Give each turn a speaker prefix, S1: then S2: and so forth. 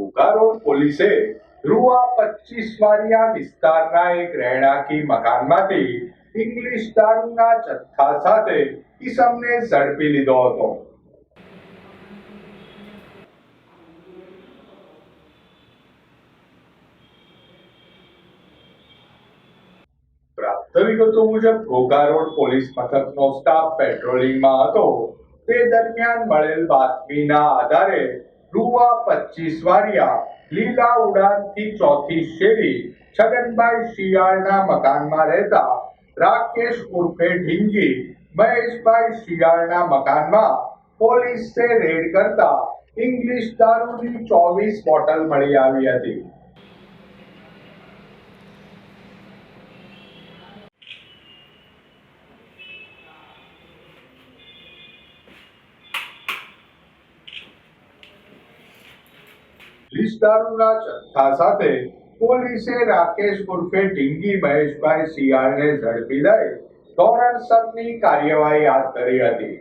S1: બોકારોડ પોલીસે ધ્રુવા પચીસ વારિયા વિસ્તારના એક રહેણાંકી મકાનમાંથી ઇંગ્લિશ દારૂના જથ્થા સાથે ઈસમને ઝડપી લીધો હતો. પ્રાપ્ત વિગતો મુજબ ઘોઘા રોડ પોલીસ મથકનો સ્ટાફ પેટ્રોલિંગમાં હતો. તે દરમિયાન મળેલ બાતમીના આધારે રૂવા પચીસ વારિયા, લીલા ઉડાનથી ચોથી શેરી, છગનભાઈ શિયાળના મકાનમાં રહેતા રાકેશ ઉર્ફે ઢીંગી, મહેશભાઈ શિયાળના મકાનમાં પોલીસે રેડ કરતા ઇંગ્લિશ દારૂની ચોવીસ બોટલ મળી આવી હતી. દારૂના જથ્થા સાથે પોલીસે રાકેશ ઉર્ફે ઢીંગી મહેશભાઈ શિયાળને ઝડપી લઈ ધોરણસરની કાર્યવાહી હાથ ધરી હતી.